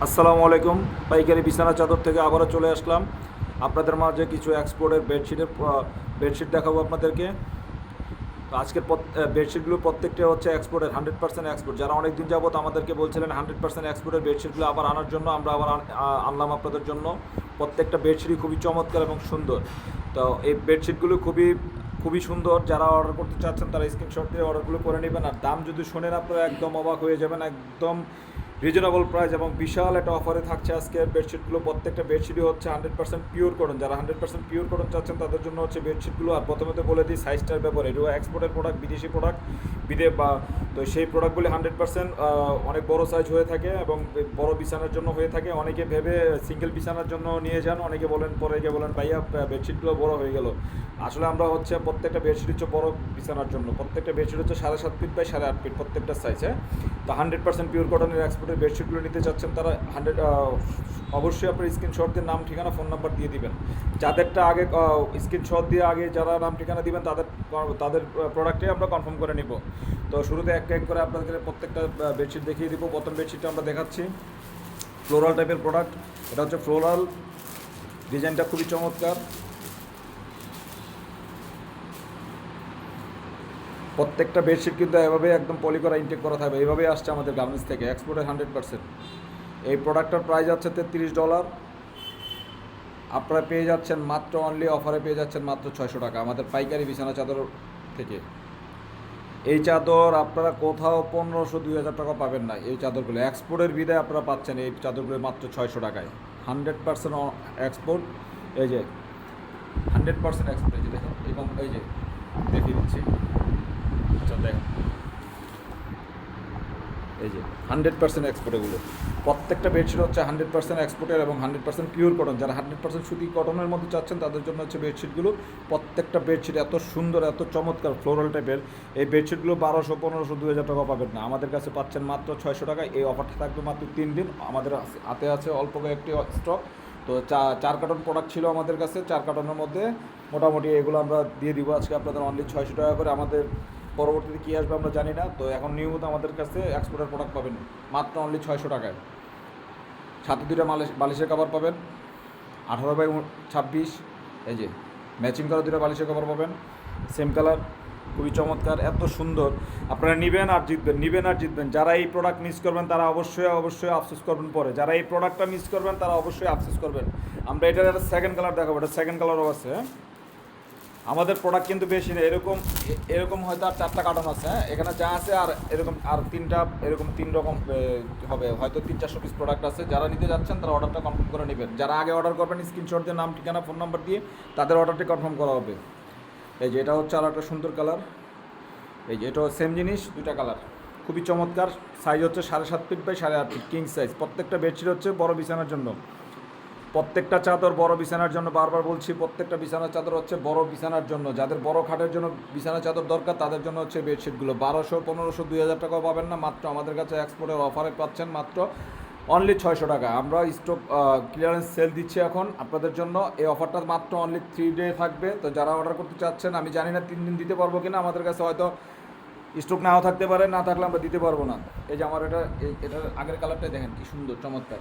আসসালামু আলাইকুম। পাইকারি বিছানা চাদর থেকে আবারও চলে আসলাম। আপনাদের মাঝে কিছু এক্সপোর্টের বেডশিটের বেডশিট দেখাবো আপনাদেরকে। আজকের বেডশিটগুলো প্রত্যেকটা হচ্ছে এক্সপোর্টের হান্ড্রেড পার্সেন্ট এক্সপোর্ট যারা অনেক দিন যাবত আমাদেরকে বলছিলেন হান্ড্রেড পার্সেন্ট এক্সপোর্টের বেডশিটগুলো আবার আনার জন্য, আমরা আবার আন- আনলাম আপনাদের জন্য। প্রত্যেকটা বেডশিটই খুবই চমৎকার এবং সুন্দর। তো এই বেডশিটগুলো খুবই খুবই সুন্দর। যারা অর্ডার করতে চাচ্ছেন, তারা স্ক্রিনশট দিয়ে অর্ডারগুলো করে নেবেন। আর দাম যদি শোনেন, আপনারা একদম অবাক হয়ে যাবেন। একদম রিজনেবল প্রাইস এবং বিশাল একটা অফারে থাকছে আজকে বেডশিটগুলো। প্রত্যেকটা বেডশিটই হচ্ছে হান্ড্রেড পার্সেন্ট পিওর করুন যারা হান্ড্রেড পার্সেন্ট পিওর কটন চাচ্ছেন, তাদের জন্য হচ্ছে বেডশিটগুলো আর প্রথমে তো বলে দিই সাইজটার ব্যাপারে। এটা এক্সপোর্টের প্রোডাক্ট বিদেশি প্রোডাক্ট বিদে বা, তো সেই প্রোডাক্টগুলি হান্ড্রেড পার্সেন্ট অনেক বড় সাইজ হয়ে থাকে এবং বড় বিছানার জন্য হয়ে থাকে। অনেকে ভেবে সিঙ্গেল বিছানার জন্য নিয়ে যান, অনেকে বলেন, পরে গিয়ে বলেন, ভাইয়া বেডশিটগুলো বড় হয়ে গেল। আসলে আমরা হচ্ছে প্রত্যেকটা বেডশিট হচ্ছে বড় বিছানার জন্য। প্রত্যেকটা বেডশিট হচ্ছে সাড়ে সাত ফিট বাই সাড়ে আট ফিট প্রত্যেকটা সাইজ তো হান্ড্রেড পার্সেন্ট পিওর কটনের এক্সপোর্টের বেডশিটগুলো নিতে চাচ্ছেন, তারা হান্ড্রেড অবশ্যই আপনার স্ক্রিনশট দিয়ে নাম, ঠিকানা ফোন নাম্বার দিয়ে দিবেন। যাদেরটা আগে স্ক্রিনশট দিয়ে আগে যারা নাম, ঠিকানা দিবেন, তাদের তাদের প্রোডাক্টে আমরা কনফার্ম করে নিব। তো শুরুতে এক এক করে আপনাদের প্রত্যেকটা বেডশিট দেখিয়ে দিব। প্রথম বেডশিটটা আমরা দেখাচ্ছি। ফ্লোরাল টাইপের প্রোডাক্ট এটা হচ্ছে ফ্লোরাল ডিজাইনটা খুবই চমৎকার। প্রত্যেকটা বেডশিট কিন্তু এভাবে একদম পলি করা ইনটেক করা থাকবে। এইভাবেই আসছে আমাদের গার্মেন্টস থেকে। এক্সপোর্টের হান্ড্রেড পার্সেন্ট এই প্রোডাক্টটার প্রাইস আছে তেত্রিশ ডলার আপনারা পেয়ে যাচ্ছেন মাত্র অনলি অফারে পেয়ে যাচ্ছেন মাত্র ছয়শো টাকা। আমাদের পাইকারি বিছানা চাদর থেকে। এই চাদর আপনারা কোথাও পনেরোশো, দুই হাজার টাকা পাবেন না এই চাদরগুলো। এক্সপোর্টের বিদায় আপনারা পাচ্ছেন এই চাদরগুলো মাত্র ছয়শো টাকায়। হান্ড্রেড পার্সেন্ট এক্সপোর্ট এই যে হান্ড্রেড পার্সেন্ট এক্সপোর্ট এই যে দেখুন, এবং এই যে দেখিয়ে দিচ্ছি। আচ্ছা দেখুন। এই যে হান্ড্রেড পার্সেন্ট এক্সপোর্ট এগুলো। প্রত্যেকটা বেডশিট হচ্ছে হান্ড্রেড পার্সেন্ট এক্সপোর্টের এবং হান্ড্রেড পার্সেন্ট পিওর কটন যারা হান্ড্রেড পার্সেন্ট সুতি কটনের মধ্যে চাচ্ছেন, তাদের জন্য হচ্ছে বেডশিটগুলো প্রত্যেকটা বেডশিট এত সুন্দর, এত চমৎকার ফ্লোরাল টাইপের এই বেডশিটগুলো বারোশো, পনেরোশো দু হাজার টাকা পাবেন না। আমাদের কাছে পাচ্ছেন মাত্র ছয়শো টাকা এই অফারটা থাকবে মাত্র তিন দিন। আমাদের হাতে আছে অল্প কয়েকটি স্টক তো চার কার্টন প্রোডাক্ট ছিল আমাদের কাছে। চার কার্টনের মধ্যে মোটামুটি এগুলো আমরা দিয়ে দিব। আজকে আপনাদের অনলি ছয়শো টাকা করে আমাদের পরবর্তীতে কী আসবে আমরা জানি না। তো এখন নিয়মিত আমাদের কাছে এক্সপোর্টের প্রোডাক্ট পাবেন মাত্র অনলি ছয়শো টাকায়। সাথে দুইটা মালিশ বালিশের কাভার পাবেন। আঠারো বাই ছাব্বিশ, এই যে ম্যাচিং করা দুটো বালিশের কাভার পাবেন। সেম কালার খুবই চমৎকার, এত সুন্দর। আপনারা নেবেন আর জিতবেন, নেবেন আর জিতবেন। যারা এই প্রোডাক্ট মিস করবেন, তারা অবশ্যই অবশ্যই আফসোস করবেন পরে। যারা এই প্রোডাক্টটা মিস করবেন, তারা অবশ্যই আফসোস করবেন। আমরা এটার একটা সেকেন্ড কালার দেখাবো। এটা সেকেন্ড কালারও আছে হ্যাঁ? আমাদের প্রোডাক্ট কিন্তু বেশি নেই। এরকম এরকম হয়তো আর চারটা কার্টন আছে হ্যাঁ? এখানে যা আছে আর এরকম, আর তিনটা, এরকম তিন রকম হবে। হয়তো তিন চারশো পিস প্রোডাক্ট আছে। যারা নিতে যাচ্ছেন, তারা অর্ডারটা কনফার্ম করে নেবেন। যারা আগে অর্ডার করবেন স্ক্রিনশট দিয়ে নাম, ঠিকানা ফোন নাম্বার দিয়ে তাদের অর্ডারটি কনফার্ম করা হবে। এই যে এটা হচ্ছে আর একটা সুন্দর কালার এই যে এটাও সেম জিনিস, দুইটা কালার খুবই চমৎকার। সাইজ হচ্ছে সাড়ে সাত ফিট বাই সাড়ে আট ফিট কিং সাইজ প্রত্যেকটা বেডশিট হচ্ছে বড় বিছানার জন্য। প্রত্যেকটা চাদর বড় বিছানার জন্য বারবার বলছি, প্রত্যেকটা বিছানার চাদর হচ্ছে বড় বিছানার জন্য। যাদের বড় খাটের জন্য বিছানার চাদর দরকার, তাদের জন্য হচ্ছে বেডশিটগুলো। বারোশো, পনেরোশো, দুই হাজার টাকাও পাবেন না, মাত্র আমাদের কাছে এক্সপোর্টের অফারে পাচ্ছেন মাত্র অনলি ছয়শো টাকা। আমরা স্টক ক্লিয়ারেন্স সেল দিচ্ছি এখন আপনাদের জন্য। এই অফারটা মাত্র অনলি থ্রি ডে থাকবে। তো যারা অর্ডার করতে চাচ্ছেন, আমি জানি না তিন দিন দিতে পারব কিনা, আমাদের কাছে হয়তো স্টক নাও থাকতে পারে, না থাকলে আমরা দিতে পারব না। এই যে আমার এটা এটার আগের কালারটাই দেখেন কি সুন্দর, চমৎকার।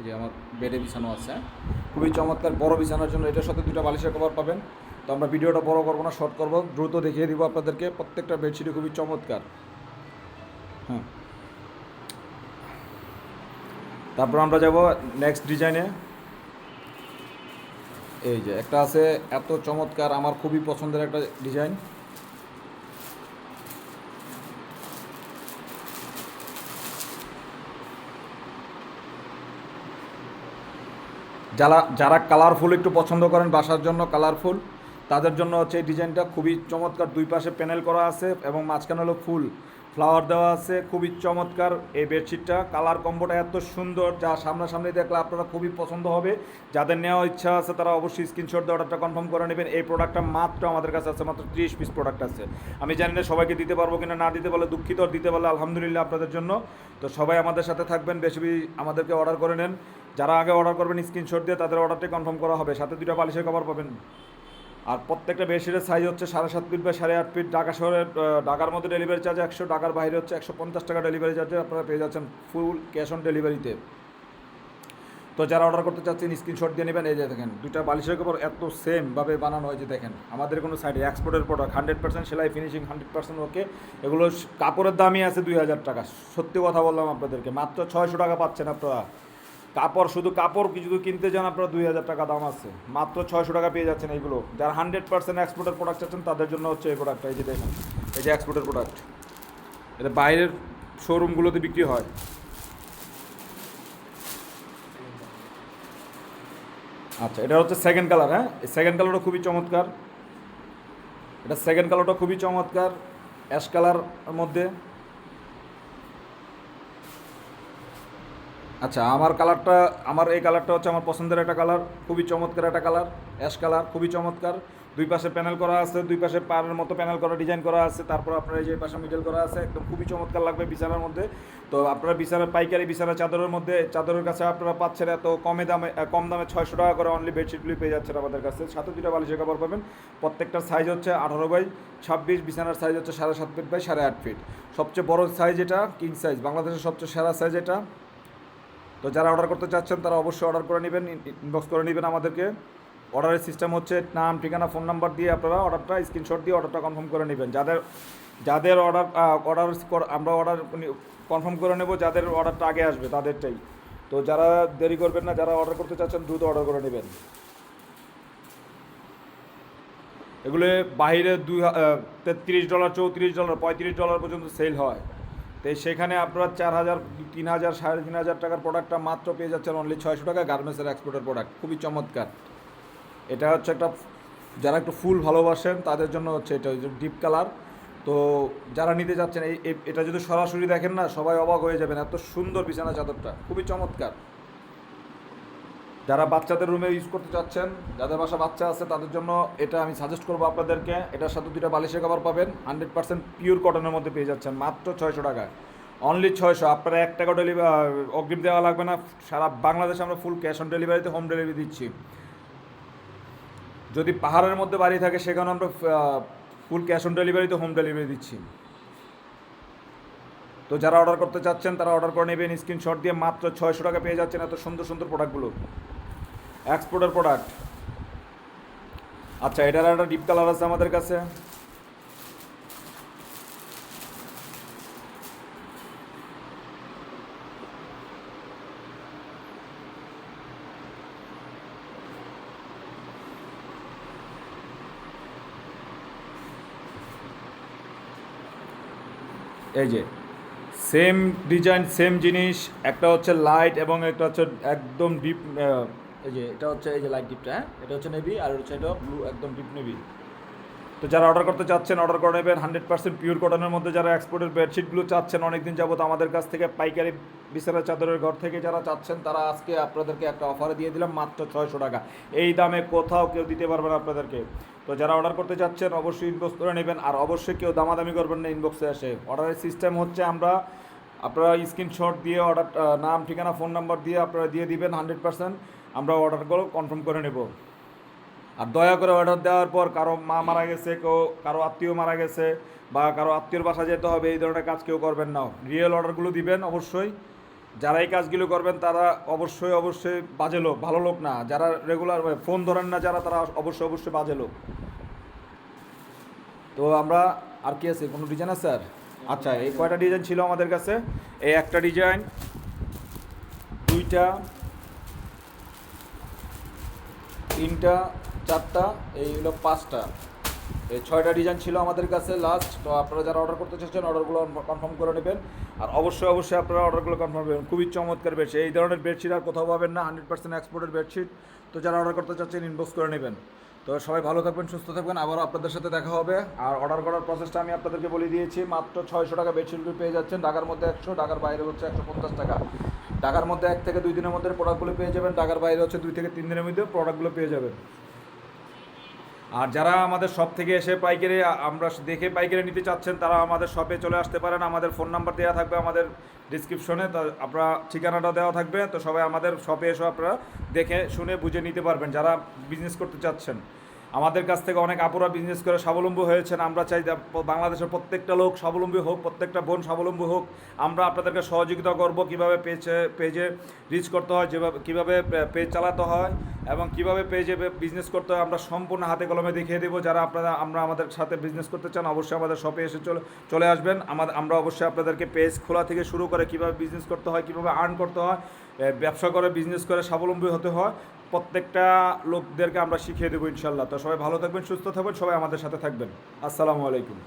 এই যে আমার বেডে বিছানো আছে? খুবই চমৎকার, বড় বিছানোর জন্য। এটার সাথে দুটো বালিশের কভার পাবেন। তো আমরা ভিডিওটা বড় করব না, শর্ট করব। দ্রুত দেখিয়ে দিব আপনাদেরকে। প্রত্যেকটা বেডশিটই খুবই চমৎকার। হ্যাঁ। তারপর আমরা যাব নেক্সট ডিজাইনে এই যে একটা আছে, এত চমৎকার, আমার খুবই পছন্দের একটা ডিজাইন যারা যারা কালারফুল একটু পছন্দ করেন বাসার জন্য কালারফুল তাদের জন্য হচ্ছে এই ডিজাইনটা খুবই চমৎকার। দুই পাশে প্যানেল করা আছে এবং মাঝখানে হলো ফুল ফ্লাওয়ার দেওয়া আছে। খুবই চমৎকার এই বেডশিটটা। কালার কম্বোটা এত সুন্দর যা সামনাসামনি দেখলে আপনারা খুবই পছন্দ হবে। যাদের নেওয়ার ইচ্ছা আছে তারা অবশ্যই স্ক্রিনশট দিয়ে অর্ডারটা কনফার্ম করে নেবেন। এই প্রোডাক্টটা মাত্র আমাদের কাছে আছে, মাত্র ত্রিশ পিস প্রোডাক্ট আছে। আমি জানি না সবাইকে দিতে পারব কিনা, না দিতে পারলে দুঃখিত দিতে পারলে আলহামদুলিল্লাহ আপনাদের জন্য। তো সবাই আমাদের সাথে থাকবেন, বেশি আমাদেরকে অর্ডার করে নেন। যারা আগে অর্ডার করবেন স্ক্রিনশট দিয়ে তাদের অর্ডারটি কনফার্ম করা হবে। সাথে দুটো বালিশের কভার পাবেন। আর প্রত্যেকটা বেডশিটের সাইজ হচ্ছে সাড়ে সাত ফিট বা সাড়ে আট ফিট ঢাকা শহরের আহ, ঢাকার মধ্যে ডেলিভারি চার্জ একশো ঢাকার বাইরে হচ্ছে একশো পঞ্চাশ টাকা ডেলিভারি চার্জে আপনারা পেয়ে যাচ্ছেন ফুল ক্যাশ অন ডেলিভারিতে তো। যারা অর্ডার করতে চাচ্ছেন স্ক্রিনশট দিয়ে নেবেন। এই যে দেখেন দুইটা বালিশের কাপড় এত সেমভাবে বানানো হয়েছে দেখেন। আমাদের কোনো সাইডে এক্সপোর্টের প্রোডাক্ট হান্ড্রেড পার্সেন্ট সেলাই ফিনিশিং হান্ড্রেড পার্সেন্ট ওকে এগুলো কাপড়ের দামই আছে দুই হাজার টাকা। সত্যি কথা বললাম আপনাদেরকে মাত্র ছয়শো টাকা পাচ্ছেন আপনারা। কাপড়, শুধু কাপড় কিছু কিনতে যান আপনারা দুই হাজার টাকা দাম আছে। মাত্র ছয়শো টাকা পেয়ে যাচ্ছেন এইগুলো। যারা হান্ড্রেড পার্সেন্ট এক্সপোর্টের প্রোডাক্ট চাচ্ছেন, তাদের জন্য হচ্ছে এই প্রোডাক্টটা এই যে দেখেন, এই যে এক্সপোর্টের প্রোডাক্ট এটা বাইরের শোরুমগুলোতে বিক্রি হয়। আচ্ছা এটা হচ্ছে সেকেন্ড কালার হ্যাঁ? এই সেকেন্ড কালারটা খুবই চমৎকার। এটা সেকেন্ড কালারটা খুবই চমৎকার অ্যাশ কালার মধ্যে। আচ্ছা আমার কালারটা, আমার এই কালারটা হচ্ছে আমার পছন্দের একটা কালার, খুবই চমৎকার একটা কালার, অ্যাশ কালার, খুবই চমৎকার। দুই পাশে প্যানেল করা আছে, দুই পাশে পাড়ের মতো প্যানেল করা, ডিজাইন করা আছে, তারপর আপনার এই যে পাশে মিডল করা আছে, একদম খুবই চমৎকার লাগবে বিছানার মধ্যে। তো আপনারা বিছানার পাইকারি বিছানা চাদরের মধ্যে, চাদরের কাছে আপনারা পাচ্ছেন এত কমে দামে কম দামে ছয়শো টাকা করে অনলি বেডশিটগুলি পেয়ে যাচ্ছেন আমাদের কাছে। সাথে দুটা বালিশের কাপড় পাবেন। প্রত্যেকটার সাইজ হচ্ছে আঠারো বাই ছাব্বিশ, বিছানার সাইজ হচ্ছে সাড়ে সাত ফিট বাই সাড়ে আট ফিট সবচেয়ে বড় সাইজ এটা কিং সাইজ বাংলাদেশের সবচেয়ে সেরা সাইজ এটা তো যারা অর্ডার করতে চাচ্ছেন, তারা অবশ্যই অর্ডার করে নেবেন ইনবক্স করে নেবেন আমাদেরকে। অর্ডারের সিস্টেম হচ্ছে নাম, ঠিকানা ফোন নাম্বার দিয়ে আপনারা অর্ডারটা স্ক্রিনশট দিয়ে অর্ডারটা কনফার্ম করে নেবেন। যাদের যাদের অর্ডার অর্ডার আমরা অর্ডার কনফার্ম করে নেব, যাদের অর্ডারটা আগে আসবে, তাদেরটাই। তো যারা দেরি করবেন না, যারা অর্ডার করতে চাচ্ছেন, দ্রুত অর্ডার করে নেবেন। এগুলো বাইরে দুই তেত্রিশ ডলার চৌত্রিশ ডলার পঁয়ত্রিশ ডলার পর্যন্ত সেল হয়। তো সেখানে আপনারা চার হাজার, তিন হাজার, সাড়ে তিন হাজার টাকার প্রোডাক্টটা মাত্র পেয়ে যাচ্ছেন অনলি ছয়শো টাকা গার্মেন্টসের এক্সপোর্টের প্রোডাক্ট খুবই চমৎকার। এটা হচ্ছে একটা, যারা একটু ফুল ভালোবাসেন তাদের জন্য হচ্ছে এটা ডিপ কালার তো যারা নিতে যাচ্ছেন এই, এটা যদি সরাসরি দেখেন না, সবাই অবাক হয়ে যাবেন এত সুন্দর বিছানা চাদরটা। খুবই চমৎকার। যারা বাচ্চাদের রুমে ইউজ করতে চাচ্ছেন, যাদের বাসা বাচ্চা আছে, তাদের জন্য এটা আমি সাজেস্ট করব আপনাদেরকে। এটার সাথে দুইটা বালিশের কভার পাবেন। হান্ড্রেড পার্সেন্ট পিওর কটনের মধ্যে পেয়ে যাচ্ছেন, মাত্র ছয়শো টাকায়। অনলি ছয়শো। আপনারা এক টাকা ডেলিভারি অগ্রিম দেওয়া লাগবে না। সারা বাংলাদেশে আমরা ফুল ক্যাশ অন ডেলিভারিতে হোম ডেলিভারি দিচ্ছি। যদি পাহাড়ের মধ্যে বাড়ি থাকে সেখানে আমরা ফুল ক্যাশ অন ডেলিভারিতে হোম ডেলিভারি দিচ্ছি। তো যারা অর্ডার করতে চাচ্ছেন, তারা অর্ডার করে নেবেন। স্ক্রিনশট দিয়ে মাত্র ছয়শো টাকা পেয়ে যাচ্ছেন এত সুন্দর সুন্দর প্রোডাক্টগুলো এক্সপোর্টের প্রোডাক্ট আচ্ছা এটার একটা ডিপ কালার আছে আমাদের কাছে। এই যে সেম ডিজাইন সেম জিনিস, একটা হচ্ছে লাইট এবং একটা হচ্ছে একদম ডিপ এই যে, এটা হচ্ছে এই যে লাইট ডিপটা হ্যাঁ? এটা হচ্ছে নেভি আর হচ্ছে এটা ব্লু একদম ডিপ নেভি তো যারা অর্ডার করতে চাচ্ছেন অর্ডার করে নেবেন। হান্ড্রেড পার্সেন্ট পিওর কটনের মধ্যে যারা এক্সপোর্টের বেডশিটগুলো চাচ্ছেন, অনেকদিন যাবত আমাদের কাছ থেকে পাইকারি বিছানা চাদরের ঘর থেকে যারা চাচ্ছেন, তারা আজকে আপনাদেরকে একটা অফার দিয়ে দিলাম, মাত্র ছয়শো টাকা। এই দামে কোথাও কেউ দিতে পারবে না আপনাদেরকে। তো যারা অর্ডার করতে চাচ্ছেন, অবশ্যই ইনবক্স করে নেবেন। আর অবশ্যই কেউ দামাদামি করবেন না ইনবক্সে আসে অর্ডারের সিস্টেম হচ্ছে আমরা আপনারা স্ক্রিনশট দিয়ে অর্ডার নাম, ঠিকানা ফোন নাম্বার দিয়ে আপনারা দিয়ে দিবেন হান্ড্রেড পার্সেন্ট আমরা অর্ডারগুলো কনফার্ম করে নেব। আর দয়া করে অর্ডার দেওয়ার পর কারও মা মারা গেছে, কেউ, কারও আত্মীয় মারা গেছে, বা কারও আত্মীয়র বাসা যেতে হবে, এই ধরনের কাজ কেউ করবেন না। রিয়েল অর্ডারগুলো দিবেন অবশ্যই। যারা এই কাজগুলো করবেন, তারা অবশ্যই অবশ্যই বাজে লোক, ভালো লোক না। যারা রেগুলার ফোন ধরেন না যারা, তারা অবশ্যই অবশ্যই বাজে লোক। তো আমরা, আর কি আছে? কোনো ডিজাইন আছে স্যার আচ্ছা এই কয়টা ডিজাইন ছিল আমাদের কাছে? এই একটা ডিজাইন দুইটা, তিনটা, চারটা, এই হলো পাঁচটা। এই ছয়টা ডিজাইন ছিল আমাদের কাছে লাস্ট তো আপনারা যারা অর্ডার করতে চাচ্ছেন অর্ডারগুলো কনফার্ম করে নেবেন। আর অবশ্যই অবশ্যই আপনারা অর্ডারগুলো কনফার্ম করবেন। খুবই চমৎকার বেডশিট এই ধরনের বেডশিট আর কোথাও পাবেন না হান্ড্রেড পার্সেন্ট এক্সপোর্টের বেডশিট তো যারা অর্ডার করতে চাচ্ছেন ইনবক্স করে নেবেন। তো সবাই ভালো থাকবেন, সুস্থ থাকবেন। আবারও আপনাদের সাথে দেখা হবে। আর অর্ডার করার প্রসেসটা আমি আপনাদেরকে বলে দিয়েছি। মাত্র ছয়শো টাকা বেডশিটগুলো পেয়ে যাচ্ছেন। ঢাকার মধ্যে একশো, ঢাকার বাইরে হচ্ছে একশো পঞ্চাশ টাকা। ঢাকার মধ্যে এক থেকে দুই দিনের মধ্যে প্রোডাক্টগুলো পেয়ে যাবেন। ঢাকার বাইরে হচ্ছে দুই থেকে তিন দিনের মধ্যে প্রোডাক্টগুলো পেয়ে যাবেন। আর যারা আমাদের শপ থেকে এসে পাইকারি আমরা দেখে পাইকারি নিতে চাচ্ছেন, তারা আমাদের শপে চলে আসতে পারেন। আমাদের ফোন নাম্বার দেওয়া থাকবে আমাদের ডিসক্রিপশনে তো আপনারা ঠিকানাটা দেওয়া থাকবে। তো সবাই আমাদের শপে এসে, আপনারা দেখে, শুনে, বুঝে নিতে পারবেন যারা বিজনেস করতে চাচ্ছেন। আমাদের কাছ থেকে অনেক আপুরা বিজনেস করে স্বাবলম্বী হয়েছেন। আমরা চাই বাংলাদেশের প্রত্যেকটা লোক স্বাবলম্বী হোক, প্রত্যেকটা বোন স্বাবলম্বী হোক। আমরা আপনাদেরকে সহযোগিতা করব কীভাবে পেজে পেজে রিচ করতে হয়, যেভাবে, কীভাবে পেজ চালাতে হয় এবং কীভাবে পেজে বিজনেস করতে হয়, আমরা সম্পূর্ণ হাতে কলমে দেখিয়ে দেবো। যারা আপনারা, আমরা আমাদের সাথে বিজনেস করতে চান, অবশ্যই আমাদের শপে এসে চলে চলে আসবেন। আমাদের আমরা অবশ্যই আপনাদেরকে পেজ খোলা থেকে শুরু করে কীভাবে বিজনেস করতে হয়, কীভাবে আর্ন করতে হয় ব্যবসা করে বিজনেস করে স্বাবলম্বী হতে হয়। প্রত্যেকটা লোকদেরকে আমরা শিখিয়ে দেবো ইনশাল্লাহ। তো সবাই ভালো থাকবেন, সুস্থ থাকবেন, সবাই আমাদের সাথে থাকবেন। আসসালামু আলাইকুম।